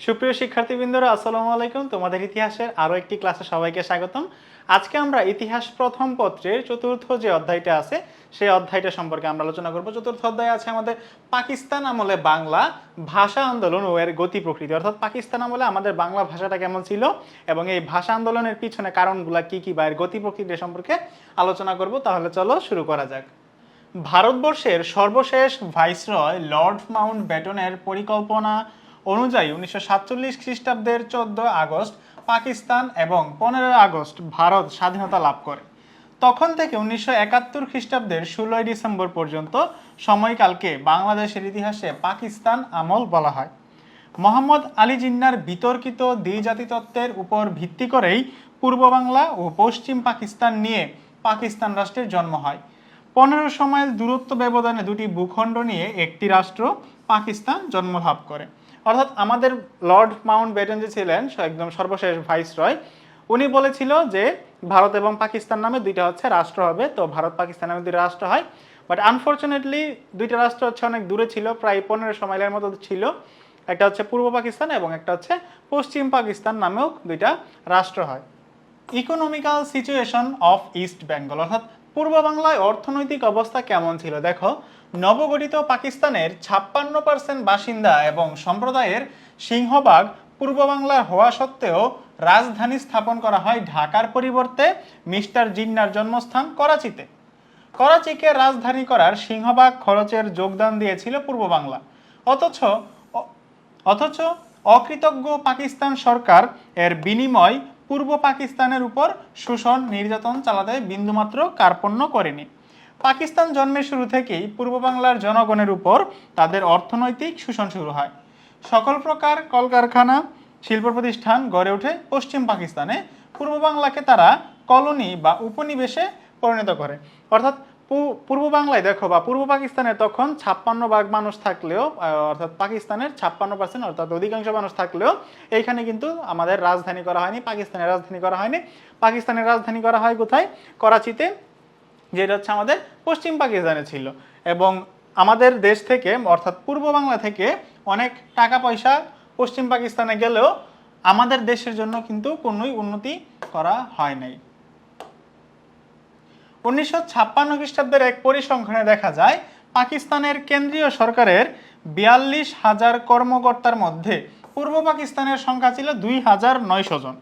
সুপ্রিয় শিক্ষার্থীবৃন্দরা, আসসালামু আলাইকুম। তোমাদের ইতিহাসের আরও একটি ক্লাসে সবাইকে স্বাগতম। আজকে আমরা ইতিহাস প্রথম পত্রের চতুর্থ যে অধ্যায়টা আছে, সেই অধ্যায়টা সম্পর্কে আমরা আলোচনা করব। চতুর্থ অধ্যায় আছে আমাদের পাকিস্তান আমলে বাংলা ভাষা আন্দোলন ও এর গতি প্রকৃতি। অর্থাৎ পাকিস্তান আমলে আমাদের বাংলা ভাষাটা কেমন ছিল এবং এই ভাষা আন্দোলনের পিছনে কারণগুলা কি কি বা এর গতি প্রকৃতি সম্পর্কে আলোচনা করব। তাহলে চলো শুরু করা যাক। ভারতবর্ষের সর্বশেষ ভাইসরয় লর্ড মাউন্ট ব্যাটনের পরিকল্পনা অনুযায়ী উনিশশো সাতচল্লিশ খ্রিস্টাব্দের চোদ্দ আগস্ট পাকিস্তান এবং পনেরোই আগস্ট ভারত স্বাধীনতা লাভ করে। তখন থেকে উনিশশো একাত্তর খ্রিস্টাব্দের ষোলোই ডিসেম্বর পর্যন্ত সময়কালকে বাংলাদেশের ইতিহাসে পাকিস্তান আমল বলা হয়। মোহাম্মদ আলী জিন্নার বিতর্কিত দ্বিজাতি তত্ত্বের উপর ভিত্তি করেই পূর্ব বাংলা ও পশ্চিম পাকিস্তান নিয়ে পাকিস্তান রাষ্ট্রের জন্ম হয়। পনেরোশো মাইল দূরত্ব ব্যবধানে দুটি ভূখণ্ড নিয়ে একটি রাষ্ট্র পাকিস্তান জন্মলাভ করে। অর্থাৎ আমাদের লর্ড মাউন্ট ব্যাটন যে ছিলেন একদম সর্বশেষ ভাইসরয়। উনি বলেছিল যে ভারত এবং পাকিস্তান নামে দুইটা হচ্ছে রাষ্ট্র হবে। তো ভারত, পাকিস্তান নামে দুইটা রাষ্ট্র হয়। বাট আনফর্চুনেটলি দুইটা রাষ্ট্র হচ্ছে অনেক দূরে ছিল, প্রায় পনেরোশো মাইলের মতো ছিল। একটা হচ্ছে পূর্ব পাকিস্তান এবং একটা হচ্ছে পশ্চিম পাকিস্তান নামেও দুইটা রাষ্ট্র হয়। Economical situation of East Bengal অর্থাৎ পূর্ব বাংলায় অর্থনৈতিক অবস্থা কেমন ছিল? দেখো, নবগঠিত পাকিস্তানের ছাপ্পান্ন পার্সেন্ট বাসিন্দা এবং সম্প্রদায়ের সিংহভাগ পূর্ব বাংলার হওয়া সত্ত্বেও রাজধানী স্থাপন করা হয় ঢাকার পরিবর্তে মিস্টার জিন্নার জন্মস্থান করাচিতে। করাচিকে রাজধানী করার সিংহভাগ খরচের যোগদান দিয়েছিল পূর্ব বাংলা অথচ অথচ অকৃতজ্ঞ পাকিস্তান সরকার এর বিনিময় পূর্ব পাকিস্তানের উপর শোষণ, নির্যাতন চালাতে বিন্দুমাত্র কার্পণ্য করেনি। পাকিস্তান জন্মের শুরু থেকেই পূর্ব বাংলার জনগণের উপর তাদের অর্থনৈতিক শোষণ শুরু হয়। সকল প্রকার কলকারখানা, শিল্প প্রতিষ্ঠান গড়ে ওঠে পশ্চিম পাকিস্তানে। পূর্ব বাংলাকে তারা কলোনি বা উপনিবেশে পরিণত করে। অর্থাৎ পূর্ব বাংলায় দেখো বা পূর্ব পাকিস্তানে তখন ছাপ্পান্ন ভাগ মানুষ থাকলেও অর্থাৎ পাকিস্তানের ছাপ্পান্ন পার্সেন্ট অর্থাৎ অধিকাংশ মানুষ থাকলেও এইখানে কিন্তু আমাদের রাজধানী করা হয়নি, পাকিস্তানের রাজধানী করা হয়নি। পাকিস্তানের রাজধানী করা হয় কোথায়? করাচিতে, যেটা হচ্ছে আমাদের পশ্চিম পাকিস্তানে ছিল। এবং আমাদের দেশ থেকে, অর্থাৎ পূর্ব বাংলা থেকে অনেক টাকা পয়সা পশ্চিম পাকিস্তানে গেলেও আমাদের দেশের জন্য কিন্তু কোনোই উন্নতি করা হয় নাই। উনিশশো ছাপ্পান্ন খ্রিস্টাব্দের এক পরিসংখ্যানে দেখা যায়, পাকিস্তানের কেন্দ্রীয় সরকারের বিয়াল্লিশ হাজার কর্মকর্তার মধ্যে পূর্ব পাকিস্তানের সংখ্যা ছিল দুই হাজার নয়শো জন।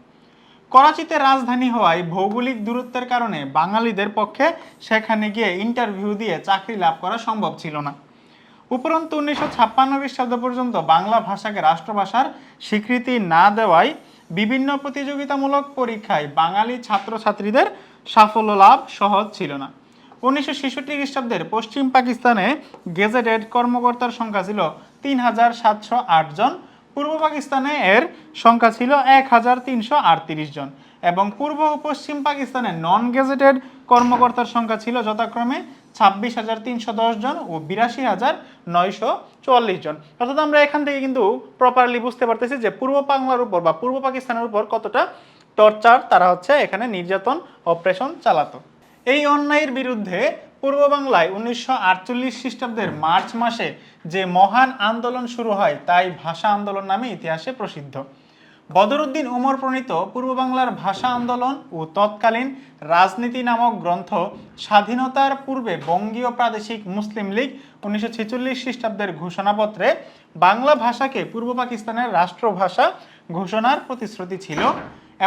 করাচিতে রাজধানী হওয়ায় ভৌগোলিক দূরত্বের কারণে বাঙালিদের পক্ষে সেখানে গিয়ে ইন্টারভিউ দিয়ে চাকরি লাভ করা সম্ভব ছিল না। উপরন্তু উনিশশো ছাপ্পান্ন খ্রিস্টাব্দ পর্যন্ত বাংলা ভাষাকে রাষ্ট্রভাষার স্বীকৃতি না দেওয়ায় বিভিন্ন প্রতিযোগিতামূলক পরীক্ষায় বাঙালি ছাত্রছাত্রীদের সাফল্য লাভ সহজ ছিল না। উনিশশো ছেষট্টি খ্রিস্টাব্দের পশ্চিম পাকিস্তানে গেজেটেড কর্মকর্তার সংখ্যা ছিল তিন হাজার সাতশো আট জন, পূর্ব পাকিস্তানে এর সংখ্যা ছিল এক হাজার তিনশো আটত্রিশ জন এবং পূর্ব ও পশ্চিম পাকিস্তানে নন গেজেটেড কর্মকর্তার সংখ্যা ছিল যথাক্রমে ছাব্বিশ হাজার তিনশো দশ জন ও বিরাশি হাজার নয়শো চুয়াল্লিশ জন। অর্থাৎ আমরা এখান থেকে কিন্তু প্রপারলি বুঝতে পারতেছি যে পূর্ব বাংলার উপর বা পূর্ব পাকিস্তানের উপর কতটা টর্চার, তারা হচ্ছে এখানে নির্যাতন, অপারেশন চালাতো। এই অন্যায়ের বিরুদ্ধে পূর্ব বাংলায় উনিশশো আটচল্লিশ খ্রিস্টাব্দের মার্চ মাসে যে মহান আন্দোলন শুরু হয়, তাই ভাষা আন্দোলন নামে ইতিহাসে প্রসিদ্ধ। বদরুদ্দিন উমর প্রণীত পূর্ব বাংলার ভাষা আন্দোলন ও তৎকালীন রাজনীতি নামক গ্রন্থ স্বাধীনতার পূর্বে বঙ্গীয় প্রাদেশিক মুসলিম লীগ উনিশশো ছেচল্লিশ খ্রিস্টাব্দের ঘোষণাপত্রে বাংলা ভাষাকে পূর্ব পাকিস্তানের রাষ্ট্রভাষা ঘোষণার প্রতিশ্রুতি ছিল।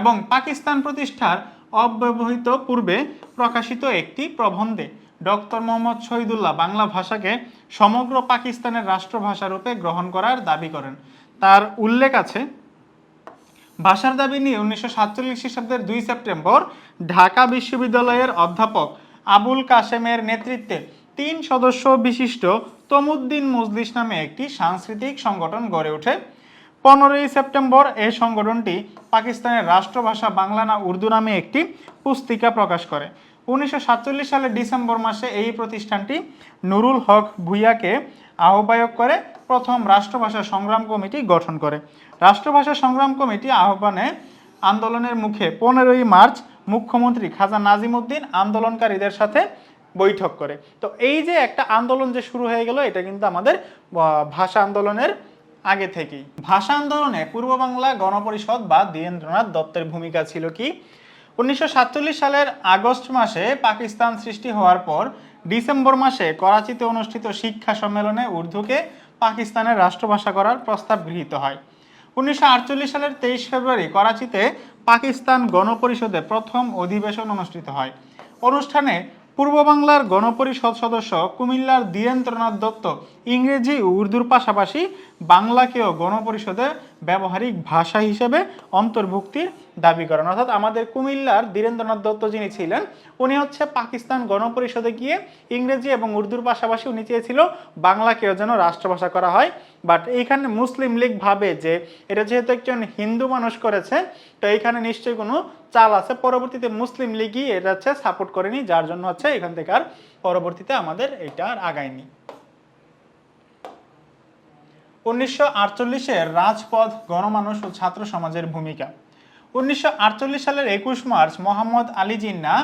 এবং পাকিস্তান প্রতিষ্ঠার অব্যবহিত পূর্বে প্রকাশিত একটি প্রবন্ধে ডক্টর মোহাম্মদ শহীদুল্লাহ বাংলা ভাষাকে সমগ্র পাকিস্তানের রাষ্ট্রভাষা রূপে গ্রহণ করার দাবি করেন। তার উল্লেখ আছে, ভাষার দাবি নিয়ে উনিশশো সাতচল্লিশ খ্রিস্টাব্দের দুই সেপ্টেম্বর ঢাকা বিশ্ববিদ্যালয়ের অধ্যাপক আবুল কাশেমের নেতৃত্বে তিন সদস্য বিশিষ্ট তমুদ্দিন মজলিস নামে একটি সাংস্কৃতিক সংগঠন গড়ে ওঠে। পনেরোই সেপ্টেম্বর এই সংগঠনটি পাকিস্তানের রাষ্ট্রভাষা বাংলা না উর্দু নামে একটি পুস্তিকা প্রকাশ করে। উনিশশো সাতচল্লিশ সালের ডিসেম্বর মাসে এই প্রতিষ্ঠানটি নুরুল হক ভুইয়াকে আহ্বায়ক করে প্রথম রাষ্ট্রভাষা সংগ্রাম কমিটি গঠন করে। রাষ্ট্রভাষা সংগ্রাম কমিটি আহ্বানে আন্দোলনের মুখে পনেরোই মার্চ মুখ্যমন্ত্রী খাজা নাজিমুদ্দিন আন্দোলনকারীদের সাথে বৈঠক করে। তো এই যে একটা আন্দোলন যে শুরু হয়ে গেল, এটা কিন্তু আমাদের ভাষা আন্দোলনের আগে থেকেই। ভাষা আন্দোলনে পূর্ব বাংলা গণপরিষদ বা দ্বীরেন্দ্রনাথ দত্তের ভূমিকা ছিল কি? উনিশশো সাতচল্লিশ সালের আগস্ট মাসে পাকিস্তান সৃষ্টি হওয়ার পর ডিসেম্বর মাসে করাচিতে অনুষ্ঠিত শিক্ষা সম্মেলনে উর্দুকে পাকিস্তানের রাষ্ট্রভাষা করার প্রস্তাব গৃহীত হয়। উনিশশো আটচল্লিশ সালের তেইশ ফেব্রুয়ারি করাচিতে পাকিস্তান গণপরিষদে প্রথম অধিবেশন অনুষ্ঠিত হয়। অনুষ্ঠানে পূর্ব বাংলার গণপরিষদ সদস্য কুমিল্লার দ্বীরেন্দ্রনাথ দত্ত ইংরেজি উর্দুর পাশাপাশি বাংলাকেও গণপরিষদের ব্যবহারিক ভাষা হিসেবে অন্তর্ভুক্তির দাবি করেন। অর্থাৎ আমাদের কুমিল্লার ধীরেন্দ্রনাথ দত্ত যিনি ছিলেন, উনি হচ্ছে পাকিস্তান গণপরিষদে গিয়ে ইংরেজি এবং উর্দুর পাশাপাশি উনি চেয়েছিল বাংলাকেও যেন রাষ্ট্রভাষা করা হয়। বাট এইখানে মুসলিম লীগ ভাবে যে এটা যেহেতু একজন হিন্দু মানুষ করেছে, তো এইখানে নিশ্চয়ই কোনো চাল আছে। পরবর্তীতে মুসলিম লীগই এটা হচ্ছে সাপোর্ট করেনি, যার জন্য হচ্ছে এখান থেকে আর পরবর্তীতে আমাদের এটা আর আগায়নি। উনিশশো আটচল্লিশের রাজপথ, গণমানুষ ও ছাত্র সমাজের ভূমিকা। উনিশশো আটচল্লিশ সালের একুশ মার্চ মোহাম্মদ আলী জিন্না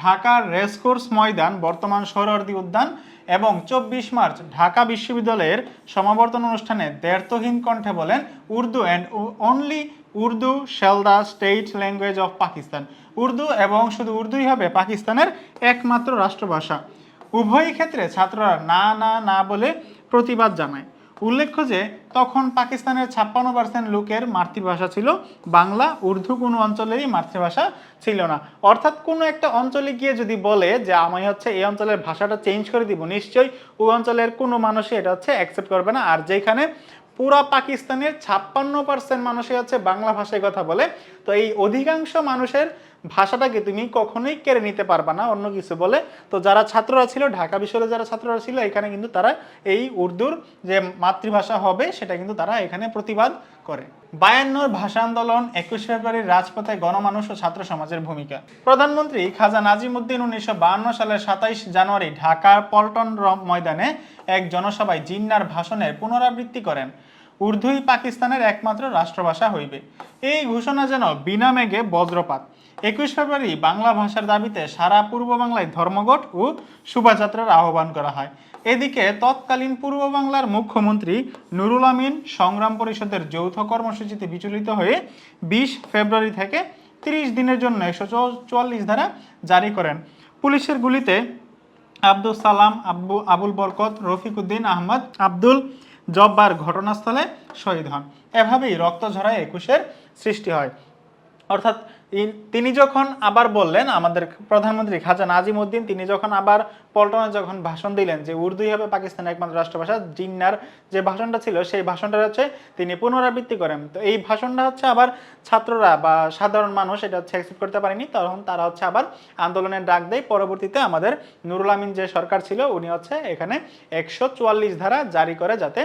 ঢাকার রেসকোর্স ময়দান, বর্তমান সৌরর্দি উদ্যান এবং চব্বিশ মার্চ ঢাকা বিশ্ববিদ্যালয়ের সমাবর্তন অনুষ্ঠানে দ্ব্যর্থহীন কণ্ঠে বলেন, Urdu and only Urdu shall the state language of Pakistan Urdu এবং শুধু উর্দুই হবে পাকিস্তানের একমাত্র রাষ্ট্রভাষা। উভয় ক্ষেত্রে ছাত্ররা না না না বলে প্রতিবাদ জানায়। উল্লেখ্য যে, তখন পাকিস্তানের ছাপ্পান্ন পার্সেন্ট লোকের মাতৃভাষা ছিল বাংলা, উর্দু কোনো অঞ্চলেরই মাতৃভাষা ছিল না। অর্থাৎ কোনো একটা অঞ্চলে গিয়ে যদি বলে যে, আমি হচ্ছে এই অঞ্চলের ভাষাটা চেঞ্জ করে দিব, নিশ্চয়ই ওই অঞ্চলের কোনো মানুষই এটা হচ্ছে অ্যাকসেপ্ট করবে না। আর যেখানে পুরা পাকিস্তানের ছাপ্পান্ন পার্সেন্ট মানুষই হচ্ছে বাংলা ভাষায় কথা বলে তো এই অধিকাংশ মানুষের ভাষাটাকে তুমি কখনোই কেড়ে নিতে পারবা না, অন্য কিছু বলে। তো যারা ছাত্ররা ছিল, ঢাকা বিশ্ববিদ্যালয়ে যারা ছাত্ররা ছিল, এখানে কিন্তু তারা এই উর্দুর যে মাতৃভাষা হবে, সেটা কিন্তু তারা এখানে প্রতিবাদ করে। বায়ান্নর ভাষা আন্দোলন একুশ ফেব্রুয়ারি রাজপথে গণমানুষ ও ছাত্র সমাজের ভূমিকা। প্রধানমন্ত্রী খাজা নাজিমুদ্দিন উনিশশো বাহান্ন সালের সাতাইশ জানুয়ারি ঢাকার পল্টন ময়দানে এক জনসভায় জিন্নার ভাষণের পুনরাবৃত্তি করেন। উর্দুই পাকিস্তানের একমাত্র রাষ্ট্রভাষা হইবে। এই ঘোষণা যেন বিনা মেঘে বজ্রপাত। একুশ ফেব্রুয়ারি বাংলা ভাষার দাবিতে সারা পূর্ব বাংলায় ধর্মঘট ও শোভাযাত্রার আহ্বান করা হয়। এদিকে তৎকালীন পূর্ব বাংলার মুখ্যমন্ত্রী নুরুল আমিন সংগ্রাম পরিষদের যৌথ কর্মসূচিতে বিচলিত হয়ে বিশ ফেব্রুয়ারি থেকে তিরিশ দিনের জন্য একশো চুয়াল্লিশ ধারা জারি করেন। পুলিশের গুলিতে আব্দুল সালাম, আব্বু, আবুল বরকত, রফিক উদ্দিন আহমদ, আব্দুল জব্বার ঘটনাস্থলে শহীদ হন। এভাবেই রক্ত ঝরায় একুশের সৃষ্টি হয়। অর্থাৎ তিনি যখন আবার বললেন আমাদের প্রধানমন্ত্রী খাজা নাজিম উদ্দিন তিনি যখন আবার পল্টনে যখন ভাষণ দিলেন যে উর্দুই হবে পাকিস্তানের একমাত্র রাষ্ট্রভাষা, জিন্নার যে ভাষণটা ছিল, সেই ভাষণটা হচ্ছে তিনি পুনরাবৃত্তি করেন। তো এই ভাষণটা হচ্ছে আবার ছাত্ররা বা সাধারণ মানুষ এটা হচ্ছে অ্যাকসেপ্ট করতে পারেনি, তখন তারা হচ্ছে আবার আন্দোলনের ডাক দেয়। পরবর্তীতে আমাদের নুরুল আমিন যে সরকার ছিল, উনি হচ্ছে এখানে একশো চুয়াল্লিশ ধারা জারি করে যাতে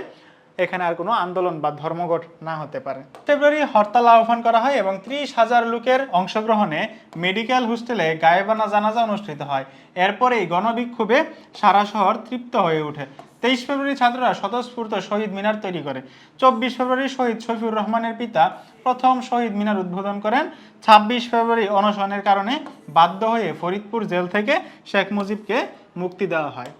এখানে আর কোনো আন্দোলন বা ধর্মঘট না হতে পারে। ফেব্রুয়ারি হরতাল আহ্বান করা হয় এবং ত্রিশ হাজার লোকের অংশগ্রহণে মেডিকেল হোস্টেলে গায়েবানা জানাজা অনুষ্ঠিত হয়। এরপরেই গণবিক্ষোভে সারা শহর তৃপ্ত হয়ে ওঠে। তেইশ ফেব্রুয়ারি ছাত্ররা স্বতঃস্ফূর্ত শহীদ মিনার তৈরি করে। চব্বিশ ফেব্রুয়ারি শহীদ শফিউর রহমানের পিতা প্রথম শহীদ মিনার উদ্বোধন করেন। ছাব্বিশ ফেব্রুয়ারি অনশনের কারণে বাধ্য হয়ে ফরিদপুর জেল থেকে শেখ মুজিবকে মুক্তি দেওয়া হয়।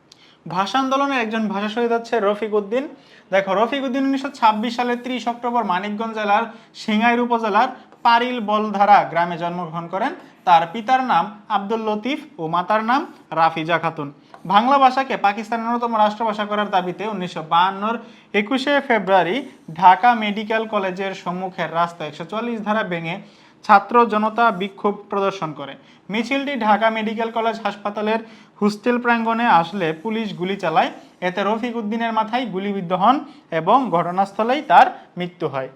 ভাষা আন্দোলনের একজন ভাষা শহীদ হচ্ছে রফিক উদ্দিন। দেখো রফিক উদ্দিন উনিশশো ছাব্বিশ সালের ত্রিশ অক্টোবর মানিকগঞ্জ জেলার সিঙ্গাইর উপজেলার পারিল বলধারা গ্রামে জন্মগ্রহণ করেন। তার পিতার নাম আব্দুল লতিফ ও মাতার নাম রাফিজা খাতুন। বাংলা ভাষাকে পাকিস্তানের অন্যতম রাষ্ট্রভাষা করার দাবিতে উনিশশো বাহান্নর একুশে ফেব্রুয়ারি ঢাকা মেডিকেল কলেজের সম্মুখের রাস্তা একশো চল্লিশ ধারা ভেঙে ছাত্র জনতা বিক্ষোভ প্রদর্শন করে। মিছিলটি ঢাকা মেডিকেল কলেজ হাসপাতালের হোস্টেল প্রাঙ্গণে আসলে পুলিশ গুলি চালায়। এতে রফিক উদ্দিনের মাথায় গুলিবিদ্ধ হন এবং ঘটনাস্থলেই তার মৃত্যু হয়।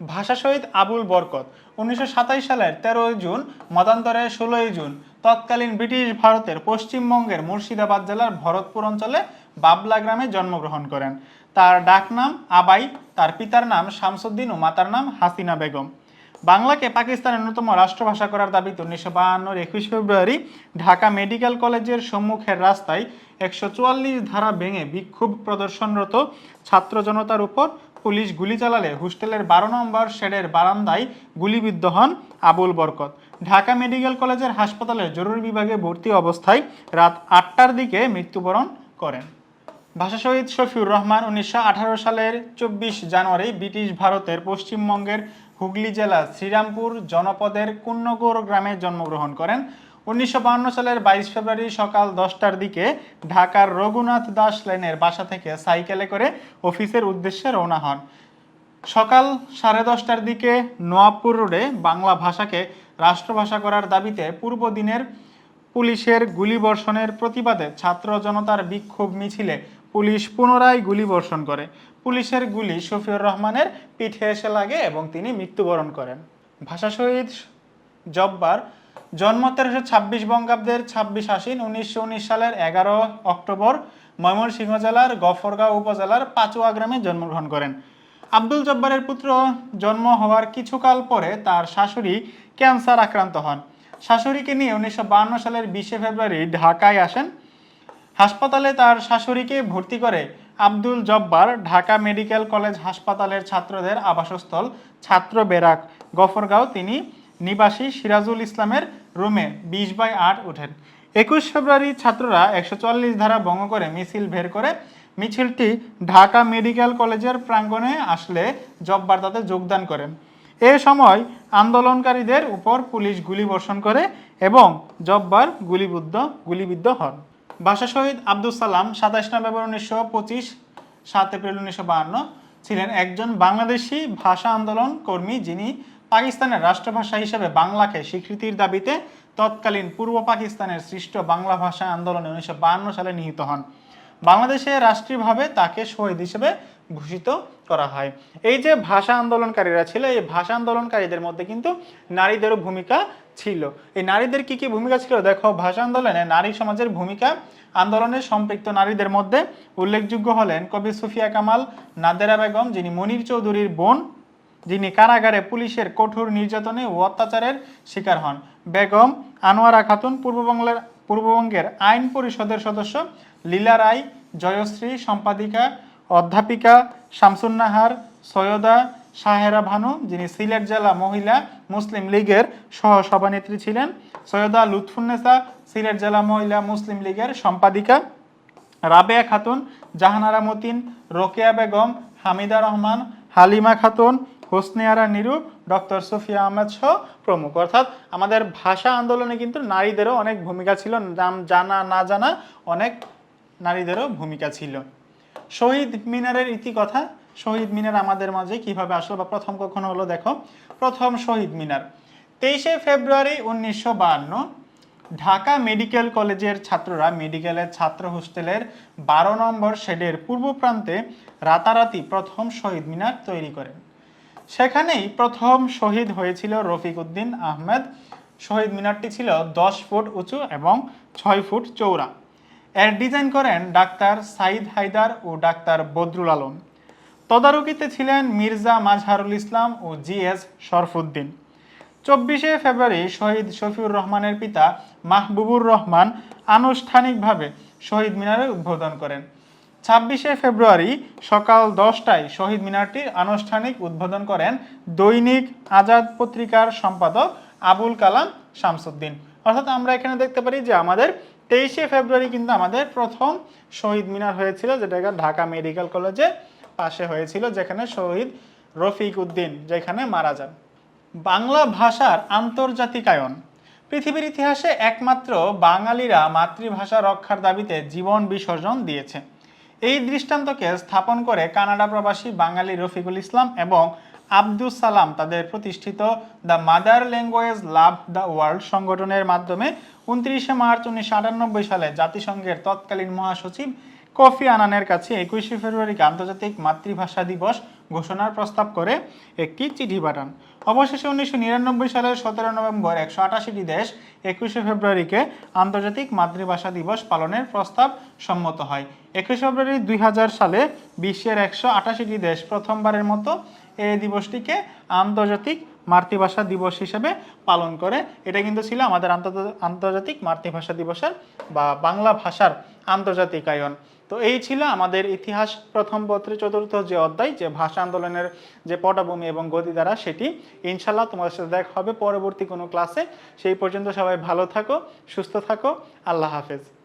ভাষা শহীদ আবুল বরকত, উনিশশো সাতাশ সালের তেরোই জুন, মতান্তরে ষোলোই জুন, তৎকালীন ব্রিটিশ ভারতের পশ্চিমবঙ্গের মুর্শিদাবাদ জেলার ভরতপুর অঞ্চলে বাবলা গ্রামে জন্মগ্রহণ করেন। তার ডাকনাম আবাই, তার পিতার নাম শামসুদ্দিন ও মাতার নাম হাসিনা বেগম। বাংলাকে পাকিস্তানের অন্যতম রাষ্ট্রভাষা করার দাবিতে উনিশশো বাহান্নর একুশ ফেব্রুয়ারি ঢাকা মেডিকেল কলেজের সম্মুখের রাস্তায় একশো চুয়াল্লিশ ধারা ভেঙে বিক্ষোভ প্রদর্শনরত ছাত্র জনতার উপর পুলিশ গুলি চালালে হোস্টেলের বারো নম্বর শেডের বারান্দায় গুলিবিদ্ধ হন আবুল বরকত। ঢাকা মেডিকেল কলেজের হাসপাতালে জরুরি বিভাগে ভর্তি অবস্থায় রাত আটটার দিকে মৃত্যুবরণ করেন। ভাষা শহীদ শফিউর রহমান উনিশশো আঠারো সালের চব্বিশ জানুয়ারি ব্রিটিশ ভারতের পশ্চিমবঙ্গের হুগলি জেলা শ্রীরামপুর জনপদের কুন্নগৌর গ্রামে জন্মগ্রহণ করেন। উনিশশো সালের বাইশ ফেব্রুয়ারি সকাল দশটার দিকে ঢাকার রঘুনাথ দাস লেনের বাসা থেকে সাইকেলে করে অফিসের উদ্দেশ্যে রওনা হন। সকাল সাড়ে দশটার দিকে নোয়াবপুর রোডে বাংলা ভাষাকে রাষ্ট্রভাষা করার দাবিতে পূর্ব দিনের পুলিশের গুলিবর্ষণের প্রতিবাদে ছাত্র জনতার বিক্ষোভ মিছিলে পুলিশ পুনরায় গুলিবর্ষণ করে। পুলিশের গুলি শফিউর রহমানের পিঠে এসে লাগে এবং তিনি মৃত্যুবরণ করেন। ভাষা শহীদ জব্বার জন্ম তেরোশো ছাব্বিশ বঙ্গাব্দের ছাব্বিশ আশ্বিন উনিশশো উনিশ সালের এগারো অক্টোবর ময়মনসিংহ জেলার গফরগাঁও উপজেলার পাচুয়া গ্রামে জন্মগ্রহণ করেন। আব্দুল জব্বারের পুত্র জন্ম হওয়ার কিছুকাল পরে তার শাশুড়ি ক্যান্সার আক্রান্ত হন। শাশুড়িকে নিয়ে উনিশশো সালের বিশে ফেব্রুয়ারি ঢাকায় আসেন। হাসপাতালে তার শাশুড়িকে ভর্তি করে আব্দুল জব্বার ঢাকা মেডিকেল কলেজ হাসপাতালের ছাত্রদের আবাসস্থল ছাত্র বেরাক গফরগাঁও তিনি নিবাসী সিরাজুল ইসলামের রুমে বিশ বাই আট ওঠেন। একুশ ফেব্রুয়ারি ছাত্ররা একশো চল্লিশ ধারা ভঙ্গ করে মিছিল বের করে। মিছিলটি ঢাকা মেডিকেল কলেজের প্রাঙ্গণে আসলে জব্বার তাতে যোগদান করেন। এ সময় আন্দোলনকারীদের উপর পুলিশ গুলি বর্ষণ করে এবং জব্বার গুলিবুদ্ধ গুলিবিদ্ধ হন। ভাষা শহীদ আব্দুল সালাম সাতাশ নভেম্বর উনিশশো পঁচিশ, সাত এপ্রিল উনিশশো বাহান্ন ছিলেন একজন বাংলাদেশি ভাষা আন্দোলন কর্মী যিনি পাকিস্তানের রাষ্ট্রভাষা হিসেবে বাংলাকে স্বীকৃতির দাবিতে তৎকালীন পূর্ব পাকিস্তানের সৃষ্ট বাংলা ভাষা আন্দোলনে উনিশশো সালে নিহিত হন। বাংলাদেশে রাষ্ট্রীয়ভাবে তাকে শহীদ হিসেবে ঘোষিত করা হয়। এই যে ভাষা আন্দোলনকারীরা ছিল, এই ভাষা আন্দোলনকারীদের মধ্যে কিন্তু নারীদেরও ভূমিকা ছিল। এই নারীদের কি কি ভূমিকা ছিল? দেখো, ভাষা আন্দোলনে নারী সমাজের ভূমিকা আন্দোলনে সম্পৃক্ত নারীদের মধ্যে উল্লেখযোগ্য হলেন কবি সুফিয়া কামাল, নাদেরা বেগম, যিনি মনির চৌধুরীর বোন, যিনি কারাগারে পুলিশের কঠোর নির্যাতনে ও অত্যাচারের শিকার হন। বেগম, আনোয়ারা খাতুন পূর্ববাংলার পূর্ববঙ্গের আইন পরিষদের সদস্য, লীলা রায়, জয়শ্রী, সম্পাদিকা অধ্যাপিকা শামসুন্নাহার, সৈয়দা শাহেরা ভানু, যিনি সিলেট জেলা মহিলা মুসলিম লীগের সহ সভানেত্রী ছিলেন, সৈয়দা লুৎফুন্নেসা সিলেট জেলা মহিলা মুসলিম লীগের সম্পাদিকা, রাবেয়া খাতুন, জাহানারা মতিন, রোকেয়া বেগম, হামিদা রহমান, হালিমা খাতুন, হোসনিয়ারা নিরু, ডক্টর সুফিয়া আহমেদ সহ প্রমুখ। অর্থাৎ আমাদের ভাষা আন্দোলনে কিন্তু নারীদেরও অনেক ভূমিকা ছিল, নাম জানা না জানা অনেক নারীদেরও ভূমিকা ছিল। শহীদ মিনারের ইতিকথা, শহীদ মিনার আমাদের মাঝে কীভাবে আসলো বা প্রথম কখন হলো দেখো। প্রথম শহীদ মিনার। তেইশে ফেব্রুয়ারি উনিশশো ঢাকা মেডিকেল কলেজের ছাত্ররা, মেডিকেলের ছাত্র হোস্টেলের বারো নম্বর শেডের পূর্ব প্রান্তে রাতারাতি প্রথম শহীদ মিনার তৈরি করেন সেখানেই প্রথম শহীদ হয়েছিল রফিক উদ্দিন আহমেদ। শহীদ মিনারটি ছিল দশ ফুট উঁচু এবং ছয় ফুট চৌড়া এর ডিজাইন করেন ডাক্তার সাইদ হায়দার ও ডাক্তার বদরুল আলম। তদারকিতে ছিলেন মির্জা মাজহারুল ইসলাম ও জি এস শরফুদ্দিন। চব্বিশে ফেব্রুয়ারি শহীদ শফিউর রহমানের পিতা মাহবুবুর রহমান আনুষ্ঠানিকভাবে শহীদ মিনারের উদ্বোধন করেন। ছাব্বিশে ফেব্রুয়ারি সকাল দশটায় শহীদ মিনারটির আনুষ্ঠানিক উদ্বোধন করেন দৈনিক আজাদ পত্রিকার সম্পাদক আবুল কালাম শামসুদ্দিন। অর্থাৎ আমরা এখানে দেখতে পারি যে আমাদের তেইশে ফেব্রুয়ারি কিন্তু আমাদের প্রথম শহীদ মিনার হয়েছিল, যেটা ঢাকা মেডিকেল কলেজে পাশে হয়েছিল, যেখানে শহীদ রফিক উদ্দিন, যেখানে মারা যান। বাংলা ভাষার আন্তর্জাতিকায়ন, পৃথিবীর ইতিহাসে একমাত্র বাঙালিরা মাতৃভাষা রক্ষার দাবিতে জীবন বিসর্জন দিয়েছে। এই দৃষ্টান্তকে স্থাপন করে কানাডা প্রবাসী বাঙালি রফিকুল ইসলাম এবং আব্দুস সালাম তাদের প্রতিষ্ঠিত the mother language love the world সংগঠনের মাধ্যমে উনত্রিশে মার্চ উনিশশো আটানব্বই সালে জাতিসংঘের তৎকালীন মহাসচিব কফি আনানের কাছে একুশে ফেব্রুয়ারিকে আন্তর্জাতিক মাতৃভাষা দিবস ঘোষণার প্রস্তাব করে একটি চিঠি পাঠান। অবশেষে উনিশশো নিরানব্বই সালের সতেরো নভেম্বর একশো আটাশিটি দেশ একুশে ফেব্রুয়ারিকে আন্তর্জাতিক মাতৃভাষা দিবস পালনের প্রস্তাব সম্মত হয়। একুশে ফেব্রুয়ারি দুই হাজার সালে বিশ্বের একশো আটাশিটি দেশ প্রথমবারের মতো এই দিবসটিকে আন্তর্জাতিক মাতৃভাষা দিবস হিসেবে পালন করে। এটা কিন্তু ছিল আমাদের আন্তর্জাতিক মাতৃভাষা দিবসের বা বাংলা ভাষার আন্তর্জাতিক আয়ন তো এই ছিল আমাদের ইতিহাস প্রথম পত্রে চতুর্থ যে অধ্যায়, যে ভাষা আন্দোলনের যে পটভূমি এবং গতি দ্বারা সেটি। ইনশাল্লাহ তোমাদের সাথে দেখা হবে পরবর্তী কোনো ক্লাসে। সেই পর্যন্ত সবাই ভালো থাকো, সুস্থ থাকো। আল্লাহ হাফেজ।